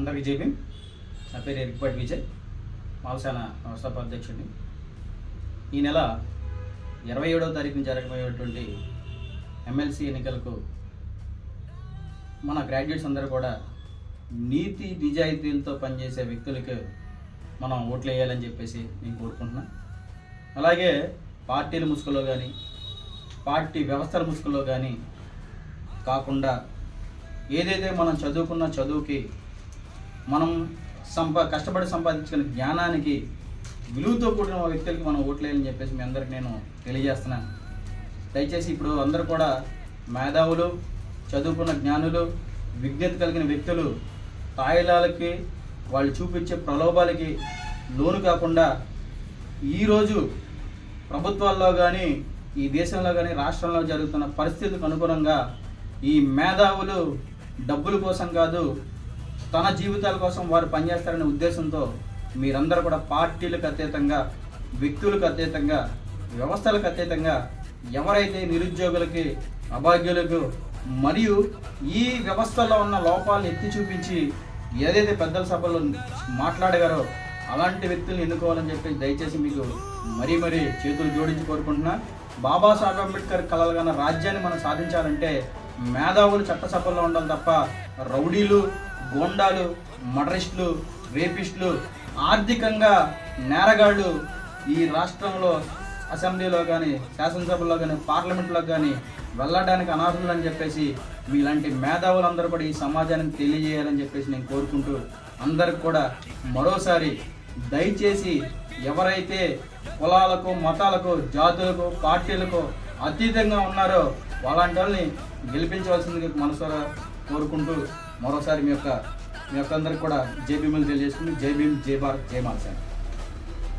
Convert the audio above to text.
అందరికీ జేబీ. నా పేరు ఎరిక్పాటి విజయ్ మాలసేన వ్యవస్థాపధ్యక్షుడిని ఈ నెల ఇరవై ఏడవ తారీఖున జరగబోయేటువంటి ఎమ్మెల్సీ ఎన్నికలకు మన గ్రాడ్యుయేట్స్ అందరూ కూడా నీతి నిజాయితీలతో పనిచేసే వ్యక్తులకు మనం ఓట్లు వేయాలని చెప్పేసి నేను కోరుకుంటున్నా. అలాగే పార్టీల ముసుగులో కానీ పార్టీ వ్యవస్థల ముసుగులో కానీ కాకుండా ఏదైతే మనం చదువుకున్న చదువుకి మనం సంపా కష్టపడి సంపాదించుకున్న జ్ఞానానికి విలువతో కూడిన వ్యక్తులకి మనం ఓట్లేయాలని చెప్పేసి మీ అందరికి నేను తెలియజేస్తున్నాను. దయచేసి ఇప్పుడు అందరూ కూడా మేధావులు చదువుకున్న జ్ఞానులు విజ్ఞత కలిగిన వ్యక్తులు తాయిలాలకి వాళ్ళు చూపించే ప్రలోభాలకి లోను కాకుండా ఈరోజు ప్రభుత్వాల్లో కానీ ఈ దేశంలో కానీ రాష్ట్రంలో జరుగుతున్న పరిస్థితులకు అనుగుణంగా ఈ మేధావులు డబ్బుల కోసం కాదు తన జీవితాల కోసం వారు పనిచేస్తారనే ఉద్దేశంతో మీరందరూ కూడా పార్టీలకు అతీతంగా వ్యక్తులకు అతీతంగా వ్యవస్థలకు అతీతంగా ఎవరైతే నిరుద్యోగులకి అభాగ్యులకు మరియు ఈ వ్యవస్థలో ఉన్న లోపాలను ఎత్తి చూపించి ఏదైతే పెద్దల సభలో మాట్లాడగారో అలాంటి వ్యక్తులను ఎన్నుకోవాలని చెప్పి దయచేసి మీకు మరీ మరీ చేతులు జోడించి కోరుకుంటున్నా. బాబాసాహెబ్ అంబేద్కర్ కలలుగా రాజ్యాన్ని మనం సాధించాలంటే మేధావులు చట్టసభల్లో ఉండాలి తప్ప రౌడీలు గోండాలు మడరిస్టులు రేపిస్టులు ఆర్థికంగా నేరగాళ్ళు ఈ రాష్ట్రంలో అసెంబ్లీలో కానీ శాసనసభలో కానీ పార్లమెంట్లో కానీ వెళ్ళడానికి అనర్హులు అని చెప్పేసి మీలాంటి మేధావులందరూ కూడా ఈ సమాజానికి తెలియజేయాలని చెప్పేసి నేను కోరుకుంటూ అందరికి కూడా మరోసారి దయచేసి ఎవరైతే కులాలకు మతాలకు జాతులకు పార్టీలకు అతీతంగా ఉన్నారో వాళ్ళంటి వాళ్ళని గెలిపించవలసింది మనసారా కోరుకుంటూ మరోసారి మీ యొక్క మీ యొక్క అందరికి కూడా జై భీములు తెలియజేసుకుని జై భీమ్ జై భారత్ జై మాల్సాన్